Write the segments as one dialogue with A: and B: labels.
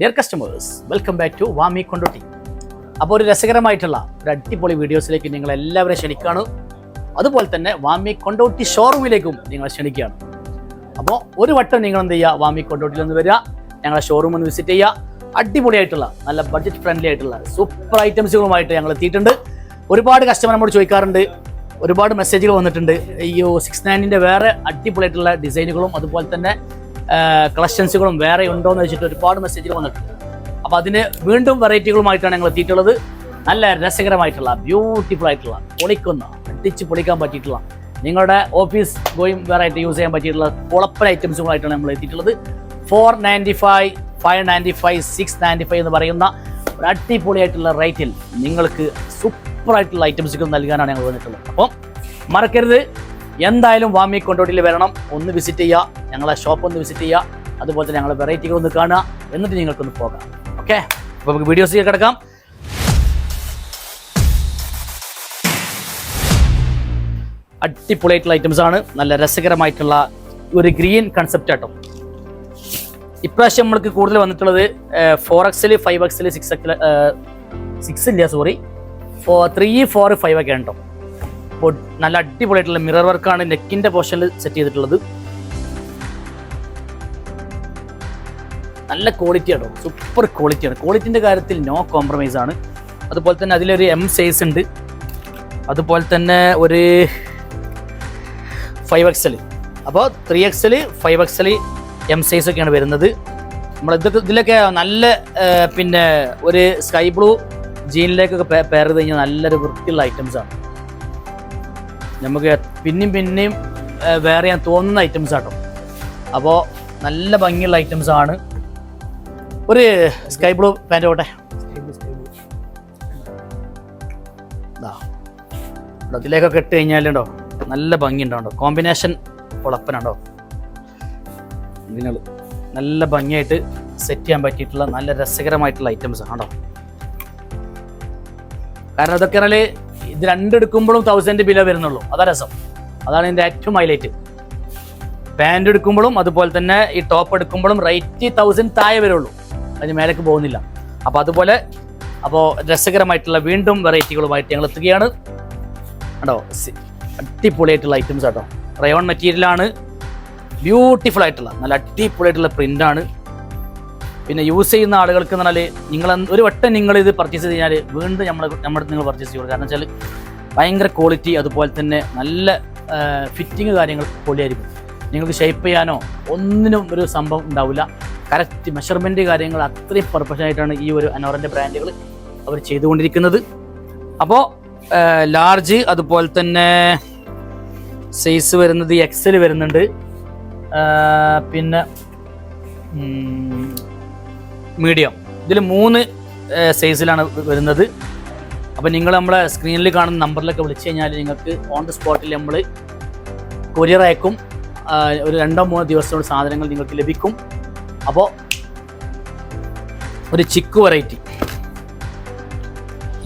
A: Dear customers welcome back to വാമി Kondotty അപ്പോൾ ഒരു രസകരമായിട്ടുള്ള ഒരു അടിപൊളി വീഡിയോസിലേക്ക് നിങ്ങൾ എല്ലാവരെയും ക്ഷണിക്കുകയാണ്. അതുപോലെ തന്നെ വാമി കൊണ്ടോട്ടി ഷോറൂമിലേക്കും നിങ്ങൾ ക്ഷണിക്കുകയാണ്. അപ്പോൾ ഒരു വട്ടം നിങ്ങൾ എന്ത് ചെയ്യുക വാമി കൊണ്ടോട്ടിയിൽ ഒന്ന് വരിക. ഞങ്ങളെ ഷോറൂം ഒന്ന് വിസിറ്റ് ചെയ്യുക. അടിപൊളിയായിട്ടുള്ള നല്ല ബഡ്ജറ്റ് ഫ്രണ്ട്ലി ആയിട്ടുള്ള സൂപ്പർ ഐറ്റംസുകളുമായിട്ട് ഞങ്ങൾ എത്തിയിട്ടുണ്ട്. ഒരുപാട് കസ്റ്റമർ നമ്മോട് ചോദിക്കാറുണ്ട്. ഒരുപാട് മെസ്സേജുകൾ വന്നിട്ടുണ്ട്. ഈ സിക്സ് നയനിന്റെ വേറെ അടിപൊളിയായിട്ടുള്ള ഡിസൈനുകളും അതുപോലെ തന്നെ കളക്ഷൻസുകളും വേറെ ഉണ്ടോ എന്ന് വെച്ചിട്ട് ഒരുപാട് മെസ്സേജുകൾ വന്നിട്ടുണ്ട്. അപ്പോൾ അതിന് വീണ്ടും വെറൈറ്റികളുമായിട്ടാണ് ഞങ്ങൾ എത്തിയിട്ടുള്ളത്. നല്ല രസകരമായിട്ടുള്ള ബ്യൂട്ടിഫുൾ ആയിട്ടുള്ള പൊളിക്കുന്ന അടിച്ച് പൊളിക്കാൻ പറ്റിയിട്ടുള്ള നിങ്ങളുടെ ഓഫീസ് ഗോയും വെറൈറ്റി യൂസ് ചെയ്യാൻ പറ്റിയിട്ടുള്ള കുളപ്പൻ ഐറ്റംസുകളായിട്ടാണ് നമ്മൾ എത്തിയിട്ടുള്ളത്. Four ninety five five ninety five six ninety five എന്ന് പറയുന്ന ഒരു അടിപൊളിയായിട്ടുള്ള റേറ്റിൽ നിങ്ങൾക്ക് സൂപ്പർ ആയിട്ടുള്ള ഐറ്റംസുകൾ നൽകാനാണ് ഞങ്ങൾ വന്നിട്ടുള്ളത്. അപ്പം മറക്കരുത്. എന്തായാലും വാമി കൊണ്ടോട്ടിയിൽ വരണം. ഒന്ന് വിസിറ്റ് ചെയ്യുക. ഞങ്ങളെ ഷോപ്പ് ഒന്ന് വിസിറ്റ് ചെയ്യുക. അതുപോലെ തന്നെ ഞങ്ങളെ വെറൈറ്റികൾ ഒന്ന് കാണുക. എന്നിട്ട് നിങ്ങൾക്കൊന്ന് പോകാം. ഓക്കെ അപ്പോൾ നമുക്ക് വീഡിയോസ് കിടക്കാം. അടിപൊളിയായിട്ടുള്ള ഐറ്റംസ് ആണ്. നല്ല രസകരമായിട്ടുള്ള ഒരു ഗ്രീൻ കൺസെപ്റ്റ് ആട്ടോ. ഇപ്രാവശ്യം നമ്മൾക്ക് കൂടുതൽ വന്നിട്ടുള്ളത് ഫോർ എക്സിൽ ഫൈവ് എക്സിൽ സിക്സ് എക്സിൽ സിക്സ് ഇല്ല sorry four three four five ഒക്കെ ഉണ്ടോ നല്ല അടിപൊളിയായിട്ടുള്ള മിറർ വർക്കാണ് നെക്കിന്റെ പോർഷനിൽ സെറ്റ് ചെയ്തിട്ടുള്ളത്. നല്ല ക്വാളിറ്റി ആണോ. സൂപ്പർ ക്വാളിറ്റിയാണ് ക്വാളിറ്റിന്റെ കാര്യത്തിൽ നോ കോംപ്രമൈസ് ആണ്. അതുപോലെ തന്നെ അതിലൊരു എം സൈസ് ഉണ്ട്. അതുപോലെ തന്നെ ഒരു ഫൈവ് എക്സൽ അപ്പോൾ three XL five XL M size ഒക്കെയാണ് വരുന്നത്. നമ്മൾ ഇതൊക്കെ ഇതിലൊക്കെ നല്ല പിന്നെ ഒരു സ്കൈ ബ്ലൂ ജീനിലേക്കൊക്കെ പെയർ ചെയ്ത് കഴിഞ്ഞാൽ നല്ലൊരു വൃത്തിയുള്ള ഐറ്റംസ് ആണ്. നമുക്ക് പിന്നെയും പിന്നെയും വേറെ ചെയ്യാൻ തോന്നുന്ന ഐറ്റംസ് ആട്ടോ. അപ്പോൾ നല്ല ഭംഗിയുള്ള ഐറ്റംസ് ആണ്. ഒരു സ്കൈ ബ്ലൂ പാന്റ് പോട്ടെ. ഇതിലേക്കൊക്കെ ഇട്ട് കഴിഞ്ഞാലുണ്ടോ നല്ല ഭംഗിയുണ്ടോ കോമ്പിനേഷൻ കുളപ്പനുണ്ടോ ഇതിനുകൾ നല്ല ഭംഗിയായിട്ട് സെറ്റ് ചെയ്യാൻ പറ്റിയിട്ടുള്ള നല്ല രസകരമായിട്ടുള്ള ഐറ്റംസ് ആണോ കാരണം പറഞ്ഞാൽ ഇത് രണ്ടെടുക്കുമ്പോഴും തൗസൻഡ് ബിലോ വരുന്നുള്ളൂ. അതാ രസം. അതാണ് ഇതിന്റെ ഏറ്റവും ഹൈലൈറ്റ് പാന്റ് എടുക്കുമ്പോഴും അതുപോലെ തന്നെ ഈ ടോപ്പ് എടുക്കുമ്പോഴും റേറ്റ് തൗസൻഡ് താഴെ വരുള്ളൂ. അതിന് മേലേക്ക് പോകുന്നില്ല. അപ്പോൾ അതുപോലെ അപ്പോൾ രസകരമായിട്ടുള്ള വീണ്ടും വെറൈറ്റികളുമായിട്ട് ഞങ്ങൾ എത്തുകയാണ്. കേട്ടോ അടിപൊളിയായിട്ടുള്ള ഐറ്റംസ് കേട്ടോ റയോൺ മെറ്റീരിയലാണ് ബ്യൂട്ടിഫുൾ ആയിട്ടുള്ള നല്ല അടിപൊളിയായിട്ടുള്ള പ്രിന്റാണ് പിന്നെ യൂസ് ചെയ്യുന്ന ആളുകൾക്ക് എന്ന് പറഞ്ഞാൽ നിങ്ങൾ ഒരു വട്ടം നിങ്ങൾ ഇത് പർച്ചേസ് ചെയ്ത് കഴിഞ്ഞാൽ വീണ്ടും നമ്മൾ നമ്മുടെ നിങ്ങൾ പർച്ചേസ് ചെയ്യുള്ളൂ. കാരണം വെച്ചാൽ ഭയങ്കര ക്വാളിറ്റി അതുപോലെ തന്നെ നല്ല ഫിറ്റിങ് കാര്യങ്ങൾ പൊളിയായിരിക്കും. നിങ്ങൾക്ക് ഷേപ്പ് ചെയ്യാനോ ഒന്നിനും ഒരു സംഭവം ഉണ്ടാവില്ല. കറക്റ്റ് മെഷർമെന്റ് കാര്യങ്ങൾ അത്രയും പെർഫെക്ഷൻ ആയിട്ടാണ് ഈ ഒരു അനോറിന്റെ ബ്രാൻഡുകൾ അവർ ചെയ്തുകൊണ്ടിരിക്കുന്നത്. അപ്പോൾ ലാർജ് അതുപോലെ തന്നെ സൈസ് വരുന്നത് എക്സൽ വരുന്നുണ്ട്. പിന്നെ മീഡിയം. ഇതിൽ മൂന്ന് സൈസിലാണ് വരുന്നത്. അപ്പോൾ നിങ്ങൾ നമ്മളെ സ്ക്രീനിൽ കാണുന്ന നമ്പറിലൊക്കെ വിളിച്ചു കഴിഞ്ഞാൽ നിങ്ങൾക്ക് ഓൺ ദി സ്പോട്ടിൽ നമ്മൾ കൊറിയർ അയക്കും. ഒരു രണ്ടോ മൂന്നോ ദിവസത്തോട് സാധനങ്ങൾ നിങ്ങൾക്ക് ലഭിക്കും. അപ്പോൾ ഒരു ചിക്ക് വെറൈറ്റി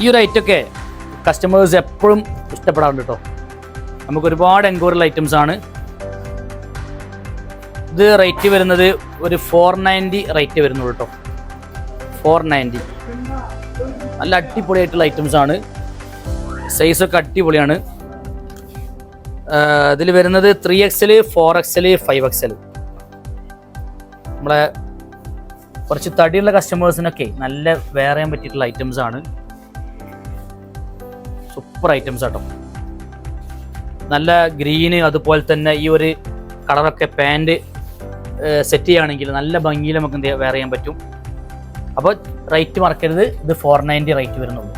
A: ഈ ഒരു ഐറ്റമൊക്കെ കസ്റ്റമേഴ്സ് എപ്പോഴും ഇഷ്ടപ്പെടാറുണ്ട് കേട്ടോ നമുക്ക് ഒരുപാട് എൻക്വയറി ഐറ്റംസ് ആണ്. ഇത് റേറ്റ് വരുന്നത് ഒരു ഫോർ നയന്റി റേറ്റ് വരുന്നുള്ളൂ കേട്ടോ ഫോർ നയന്റി. നല്ല അടിപൊളിയായിട്ടുള്ള ഐറ്റംസ് ആണ്. സൈസൊക്കെ അടിപൊളിയാണ്. ഇതിൽ വരുന്നത് three XL four XL five XL നമ്മളെ കുറച്ച് തടിയുള്ള കസ്റ്റമേഴ്സിനൊക്കെ നല്ല വേറെ ചെയ്യാൻ പറ്റിയിട്ടുള്ള ഐറ്റംസ് ആണ്. സൂപ്പർ ഐറ്റംസ് ആട്ടോ. നല്ല ഗ്രീന് അതുപോലെ തന്നെ ഈ ഒരു കളറൊക്കെ പാന്റ് സെറ്റ് ചെയ്യുകയാണെങ്കിൽ നല്ല ഭംഗിയിൽ നമുക്ക് എന്ത് വേറെ ചെയ്യാൻ പറ്റും. അപ്പോൾ റേറ്റ് മറക്കരുത്. ഇത് ഫോർ നയന്റി റേറ്റ് വരുന്നുള്ളൂ.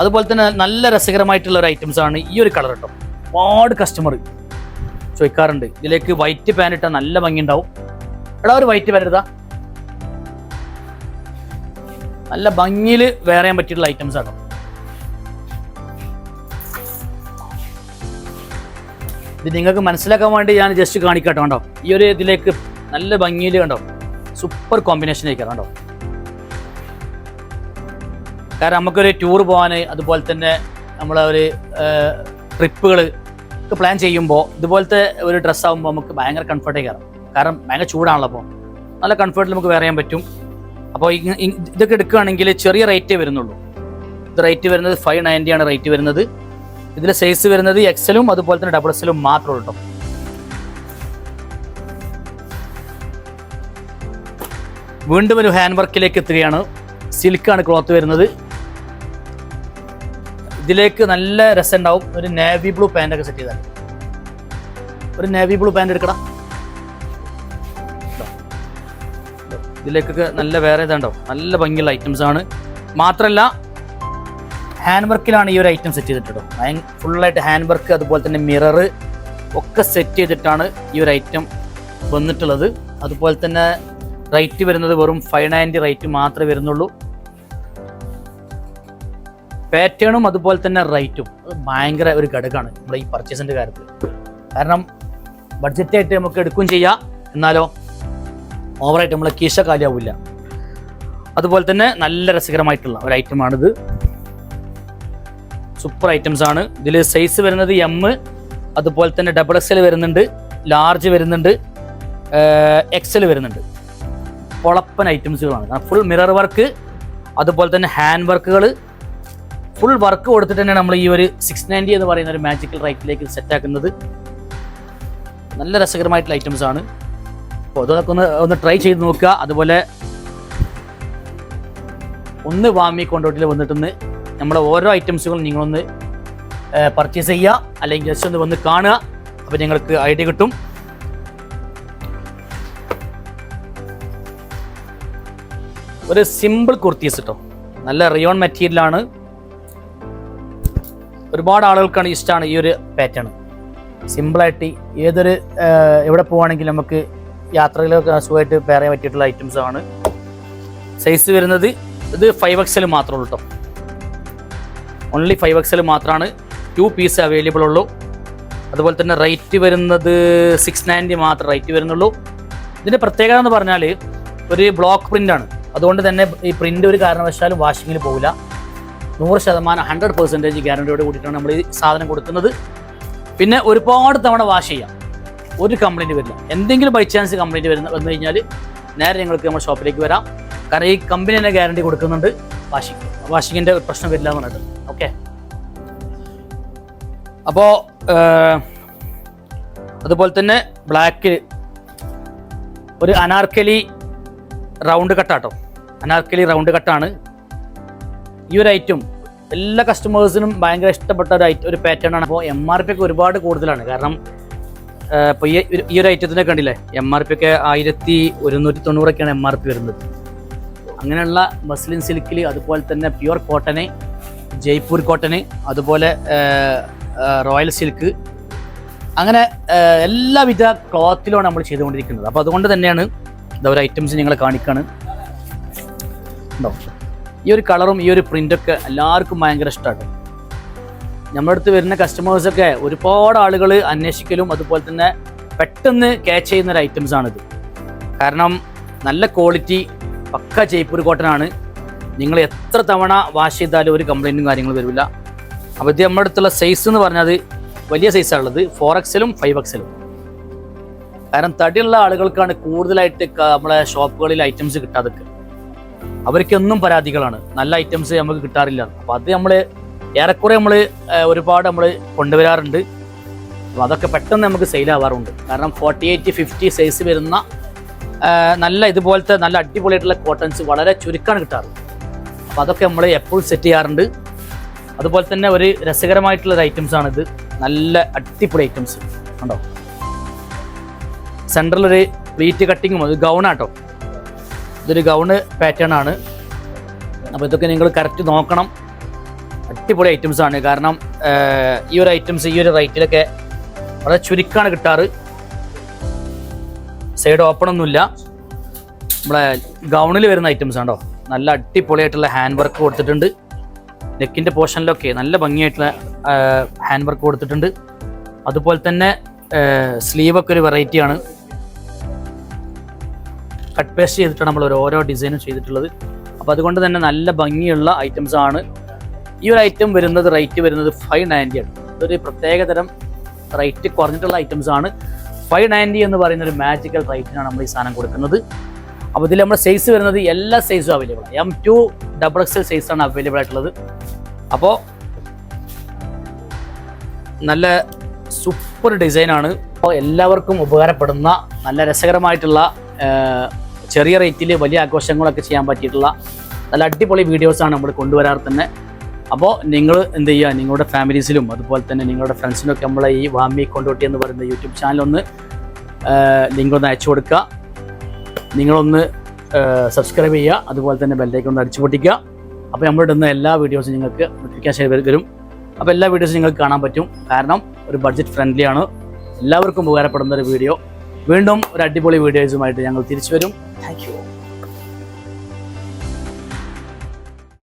A: അതുപോലെ തന്നെ നല്ല രസകരമായിട്ടുള്ള ഒരു ഐറ്റംസ് ആണ് ഈ ഒരു കളർ കേട്ടോ ഒരുപാട് കസ്റ്റമർ ചോദിക്കാറുണ്ട്. ഇതിലേക്ക് വൈറ്റ് പാൻ ഇട്ടാൽ നല്ല ഭംഗി ഉണ്ടാവും എടാ ഒരു വൈറ്റ് പാൻ എടുത്താ. നല്ല ഭംഗിയിൽ വേറെയാൻ പറ്റിയിട്ടുള്ള ഐറ്റംസ് ആണ് ഇത് നിങ്ങൾക്ക് മനസ്സിലാക്കാൻ വേണ്ടി ഞാൻ ജസ്റ്റ് കാണിക്കട്ടോ കണ്ടോ? ഈ ഒരു ഇതിലേക്ക് നല്ല ഭംഗിയിൽ കണ്ടോ? സൂപ്പർ കോമ്പിനേഷൻ ആയിരിക്കും കേട്ടോ കാരണം നമുക്കൊരു ടൂർ പോകാൻ അതുപോലെ തന്നെ നമ്മളെ ഒരു ട്രിപ്പുകൾ പ്ലാൻ ചെയ്യുമ്പോൾ ഇതുപോലത്തെ ഒരു ഡ്രസ്സ് ആകുമ്പോൾ നമുക്ക് ഭയങ്കര കംഫർട്ടായി കയറാം. കാരണം ഭയങ്കര ചൂടാണല്ലോ അപ്പോൾ നല്ല കംഫർട്ടിൽ നമുക്ക് വേറെ ചെയ്യാൻ പറ്റും. അപ്പോൾ ഇതൊക്കെ എടുക്കുകയാണെങ്കിൽ ചെറിയ റേറ്റേ വരുന്നുള്ളൂ. ഇത് റേറ്റ് വരുന്നത് ഫൈവ് നയന്റി ആണ് റേറ്റ് വരുന്നത്. ഇതിലെ സൈസ് വരുന്നത് എക്സലും അതുപോലെ തന്നെ ഡബിൾ എക്സലും മാത്രമേ ഉള്ളൂ വീണ്ടും ഒരു ഹാൻഡ് വർക്കിലേക്ക് എത്തുകയാണ്. സിൽക്കാണ് ക്ലോത്ത് വരുന്നത്. ഇതിലേക്ക് നല്ല രസം ഉണ്ടാവും. ഒരു നേവി ബ്ലൂ പാന്റ് ഒക്കെ സെറ്റ് ചെയ്താൽ. ഒരു നേവി ബ്ലൂ പാന്റ് എടുക്കണം. ഇതിലേക്കൊക്കെ നല്ല വേറെ ഇതുണ്ടാവും നല്ല ഭംഗിയുള്ള ഐറ്റംസ് ആണ്. മാത്രമല്ല ഹാൻഡ് വർക്കിലാണ് ഈ ഒരു ഐറ്റം സെറ്റ് ചെയ്തിട്ടുണ്ടോ ഫുള്ളായിട്ട് ഹാൻഡ് വർക്ക് അതുപോലെ തന്നെ മിറർ ഒക്കെ സെറ്റ് ചെയ്തിട്ടാണ് ഈ ഒരു ഐറ്റം വന്നിട്ടുള്ളത്. അതുപോലെ തന്നെ റേറ്റ് വരുന്നത് വെറും ഫൈവ് നയന്റി റേറ്റ് മാത്രമേ വരുന്നുള്ളൂ. പാറ്റേണും അതുപോലെ തന്നെ റേറ്റും. അത് ഭയങ്കര ഒരു ഘടകമാണ് നമ്മുടെ ഈ പർച്ചേസിന്റെ കാര്യത്തിൽ. കാരണം ബഡ്ജറ്റായിട്ട് നമുക്ക് എടുക്കുകയും ചെയ്യാം. എന്നാലോ ഓവറായിട്ട് നമ്മളെ കീശ കാലിയാവില്ല. അതുപോലെ തന്നെ നല്ല രസകരമായിട്ടുള്ള ഒരു ഐറ്റമാണിത്. സൂപ്പർ ഐറ്റംസ് ആണ്. ഇതിൽ സൈസ് വരുന്നത് എം അതുപോലെ തന്നെ ഡബിൾ എക്സ് വരുന്നുണ്ട്. ലാർജ് വരുന്നുണ്ട്. എക്സൽ വരുന്നുണ്ട്. പൊളപ്പൻ ഐറ്റംസുകളാണ്. ഫുൾ മിറർ വർക്ക് അതുപോലെ തന്നെ ഹാൻഡ് വർക്കുകൾ ഫുൾ വർക്ക് കൊടുത്തിട്ട് തന്നെയാണ് നമ്മൾ ഈ ഒരു സിക്സ് നയന്റി എന്ന് പറയുന്ന ഒരു മാജിക്കൽ റൈറ്റിലേക്ക് സെറ്റാക്കുന്നത് നല്ല രസകരമായിട്ടുള്ള ഐറ്റംസ് ആണ്. അപ്പോൾ അതൊക്കെ ഒന്ന് ഒന്ന് ട്രൈ ചെയ്ത് നോക്കുക. അതുപോലെ ഒന്ന് വാമി കൊണ്ടോട്ടിൽ വന്നിട്ടൊന്ന് നമ്മളെ ഓരോ ഐറ്റംസുകളും നിങ്ങളൊന്ന് പർച്ചേസ് ചെയ്യുക. അല്ലെങ്കിൽ ജസ്റ്റ് ഒന്ന് വന്ന് കാണുക. അപ്പോൾ നിങ്ങൾക്ക് ഐഡിയ കിട്ടും. ഒരു സിമ്പിൾ കുർത്തീസ് കേട്ടോ നല്ല റിയോൺ മെറ്റീരിയലാണ് ഒരുപാട് ആളുകൾക്കാണ് ഇഷ്ടമാണ് ഈ ഒരു പാറ്റേൺ സിമ്പിളായിട്ട് ഏതൊരു എവിടെ പോവുകയാണെങ്കിലും നമുക്ക് യാത്രയിലൊക്കെ സുഖമായിട്ട് വേറെ പറ്റിയിട്ടുള്ള ഐറ്റംസ് ആണ്. സൈസ് വരുന്നത് ഇത് ഫൈവ് എക്സൽ മാത്രമേ ഉള്ളൂ കേട്ടോ ഓൺലി ഫൈവ് എക്സൽ മാത്രമാണ് ടു പീസ് അവൈലബിൾ ഉള്ളൂ. അതുപോലെ തന്നെ റേറ്റ് വരുന്നത് സിക്സ് നയന്റി മാത്രം റേറ്റ് വരുന്നുള്ളൂ. ഇതിന്റെ പ്രത്യേകത എന്ന് പറഞ്ഞാൽ ഒരു ബ്ലോക്ക് പ്രിന്റ് ആണ്. അതുകൊണ്ട് തന്നെ ഈ പ്രിന്റ് ഒരു കാരണവശാലും വാഷിങ്ങിൽ പോകില്ല നൂറ് ശതമാനം ഹൺഡ്രഡ് പെർസെന്റേജ് ഗ്യാരണ്ടിയോട് കൂടിയിട്ടാണ് നമ്മൾ ഈ സാധനം കൊടുക്കുന്നത്. പിന്നെ ഒരുപാട് തവണ വാഷ് ചെയ്യാം. ഒരു കംപ്ലൈന്റ് വരില്ല. എന്തെങ്കിലും ബൈ ചാൻസ് കംപ്ലൈന്റ് വരുന്ന വന്നു കഴിഞ്ഞാൽ നേരെ നിങ്ങൾക്ക് നമ്മുടെ ഷോപ്പിലേക്ക് വരാം. കാരണം ഈ കമ്പനി തന്നെ ഗ്യാരണ്ടി കൊടുക്കുന്നുണ്ട്. വാഷിംഗ് വാഷിങ്ങിന്റെ പ്രശ്നം വരില്ല എന്ന് പറഞ്ഞിട്ട്. ഓക്കെ അപ്പോൾ അതുപോലെ തന്നെ ബ്ലാക്ക് ഒരു അനാർക്കലി റൗണ്ട് കട്ടാട്ടോ അനാർക്കലി റൗണ്ട് കട്ടാണ്. ഈ ഒരു ഐറ്റം എല്ലാ കസ്റ്റമേഴ്സിനും ഭയങ്കര ഇഷ്ടപ്പെട്ട ഒരു ഐറ്റം ഒരു പാറ്റേൺ ആണ്. അപ്പോൾ എം ആർ പി ഒക്കെ ഒരുപാട് കൂടുതലാണ്. കാരണം ഇപ്പോൾ ഈ ഒരു- ഈ ഒരു ഐറ്റത്തിനെ കണ്ടില്ലേ? എം ആർ പി ഒക്കെ ആയിരത്തി ഒരുന്നൂറ്റി തൊണ്ണൂറൊക്കെയാണ് എം ആർ പി വരുന്നത്. അങ്ങനെയുള്ള മസ്ലിൻ സിൽക്കിൽ അതുപോലെ തന്നെ പ്യുവർ കോട്ടന് ജയ്പൂർ കോട്ടന് അതുപോലെ റോയൽ സിൽക്ക് അങ്ങനെ എല്ലാവിധ ക്ലോത്തിലുമാണ് നമ്മൾ ചെയ്തുകൊണ്ടിരിക്കുന്നത്. അപ്പോൾ അതുകൊണ്ട് തന്നെയാണ് ഇതൊരു ഐറ്റംസ് ഞങ്ങൾ കാണിക്കാണ്. ഉണ്ടോ ഈ ഒരു കളറും ഈ ഒരു പ്രിന്റൊക്കെ എല്ലാവർക്കും ഭയങ്കര ഇഷ്ടമാണ് നമ്മുടെ അടുത്ത് വരുന്ന കസ്റ്റമേഴ്സൊക്കെ ഒരുപാട് ആളുകൾ അന്വേഷിക്കലും അതുപോലെ തന്നെ പെട്ടെന്ന് ക്യാച്ച് ചെയ്യുന്ന ഒരു ഐറ്റംസ് ആണിത്. കാരണം നല്ല ക്വാളിറ്റി പക്ക ജയ്പൂർ കോട്ടനാണ്. നിങ്ങൾ എത്ര തവണ വാഷ് ചെയ്താലും ഒരു കംപ്ലൈന്റും കാര്യങ്ങളും വരില്ല. അപ്പോൾ ഇത് നമ്മുടെ അടുത്തുള്ള സൈസ് എന്ന് പറഞ്ഞാൽ വലിയ സൈസാണുള്ളത് ഫോർ എക്സലും ഫൈവ് എക്സലും കാരണം തടിയുള്ള ആളുകൾക്കാണ് കൂടുതലായിട്ട് നമ്മളെ ഷോപ്പുകളിൽ ഐറ്റംസ് കിട്ടാതൊക്കെ അവർക്കൊന്നും പരാതികളാണ്. നല്ല ഐറ്റംസ് നമുക്ക് കിട്ടാറില്ല. അപ്പം അത് നമ്മൾ ഏറെക്കുറെ നമ്മൾ ഒരുപാട് നമ്മൾ കൊണ്ടുവരാറുണ്ട്. അപ്പോൾ അതൊക്കെ പെട്ടെന്ന് നമുക്ക് സെയിലാവാറുണ്ട് കാരണം ഫോർട്ടി എയ്റ്റ് ഫിഫ്റ്റി സൈസ് വരുന്ന നല്ല ഇതുപോലത്തെ നല്ല അടിപൊളിയായിട്ടുള്ള കോട്ടൺസ് വളരെ ചുരുക്കമാണ് കിട്ടാറ്. അപ്പോൾ അതൊക്കെ നമ്മൾ എപ്പോഴും സെറ്റ് ചെയ്യാറുണ്ട്. അതുപോലെ തന്നെ ഒരു രസകരമായിട്ടുള്ള ഒരു ഐറ്റംസ് ആണിത്. നല്ല അടിപൊളി ഐറ്റംസ് ഉണ്ടോ സെൻട്രലൊരു വെയിറ്റ് കട്ടിങ്ങും അത് ഗൗണാട്ടോ ഇതൊരു ഗൗണ് പാറ്റേൺ ആണ്. അപ്പോൾ ഇതൊക്കെ നിങ്ങൾ കറക്റ്റ് നോക്കണം. അടിപൊളി ഐറ്റംസ് ആണ്. കാരണം ഈ ഒരു ഐറ്റംസ് ഈ ഒരു റേറ്റിലൊക്കെ വളരെ ചുരുക്കമാണ് കിട്ടാറ്. സൈഡ് ഓപ്പൺ ഒന്നുമില്ല. നമ്മളെ ഗൗണിൽ വരുന്ന ഐറ്റംസ് ആണോ നല്ല അടിപൊളിയായിട്ടുള്ള ഹാൻഡ് വർക്ക് കൊടുത്തിട്ടുണ്ട്. നെക്കിന്റെ പോർഷനിലൊക്കെ നല്ല ഭംഗിയായിട്ടുള്ള ഹാൻഡ് വർക്ക് കൊടുത്തിട്ടുണ്ട്. അതുപോലെ തന്നെ സ്ലീവൊക്കെ ഒരു വെറൈറ്റിയാണ് കട്ട് പേസ്റ്റ് ചെയ്തിട്ടാണ് നമ്മൾ ഓരോ ഡിസൈനും ചെയ്തിട്ടുള്ളത്. അപ്പോൾ അതുകൊണ്ട് തന്നെ നല്ല ഭംഗിയുള്ള ഐറ്റംസ് ആണ്. ഈ ഒരു ഐറ്റം വരുന്നത് റേറ്റ് വരുന്നത് ഫൈവ് നയന്റി ആണ്. ഇതൊരു പ്രത്യേകതരം റേറ്റ് കുറഞ്ഞിട്ടുള്ള ഐറ്റംസ് ആണ്. ഫൈവ് നയന്റി എന്ന് പറയുന്ന ഒരു മാജിക്കൽ റേറ്റിനാണ് നമ്മൾ ഈ സാധനം കൊടുക്കുന്നത്. അപ്പോൾ ഇതിൽ നമ്മുടെ സൈസ് വരുന്നത് എല്ലാ സൈസും അവൈലബിൾ ആണ്. M to double X L സൈസാണ് അവൈലബിൾ ആയിട്ടുള്ളത്. അപ്പോൾ നല്ല സൂപ്പർ ഡിസൈനാണ് അപ്പോൾ എല്ലാവർക്കും ഉപകാരപ്പെടുന്ന നല്ല രസകരമായിട്ടുള്ള ചെറിയ റേറ്റിൽ വലിയ ആഘോഷങ്ങളൊക്കെ ചെയ്യാൻ പറ്റിയിട്ടുള്ള നല്ല അടിപൊളി വീഡിയോസാണ് നമ്മൾ കൊണ്ടുവരാറ് തന്നെ അപ്പോൾ നിങ്ങൾ എന്ത് ചെയ്യുക? നിങ്ങളുടെ ഫാമിലീസിലും അതുപോലെ തന്നെ നിങ്ങളുടെ ഫ്രണ്ട്സിനൊക്കെ നമ്മളെ ഈ വാമി കൊണ്ടോട്ടി എന്ന് പറയുന്ന യൂട്യൂബ് ചാനൽ ഒന്ന് ലിങ്ക് ഒന്ന് അയച്ചു കൊടുക്കുക. നിങ്ങളൊന്ന് സബ്സ്ക്രൈബ് ചെയ്യുക. അതുപോലെ തന്നെ ബെല്ലൈക്കൺ ഒന്ന് അടിച്ചു പൊട്ടിക്കുക. അപ്പോൾ നമ്മളിടുന്ന എല്ലാ വീഡിയോസും നിങ്ങൾക്ക് നോട്ടിഫിക്കേഷൻ വരും. അപ്പോൾ എല്ലാ വീഡിയോസും നിങ്ങൾക്ക് കാണാൻ പറ്റും. കാരണം ഒരു ബഡ്ജറ്റ് ഫ്രണ്ട്ലിയാണ് എല്ലാവർക്കും ഉപകാരപ്പെടുന്ന ഒരു വീഡിയോ. വീണ്ടും ഒരു അടിപൊളി വീഡിയോസുമായിട്ട് ഞങ്ങൾ തിരിച്ചു വരും. താങ്ക്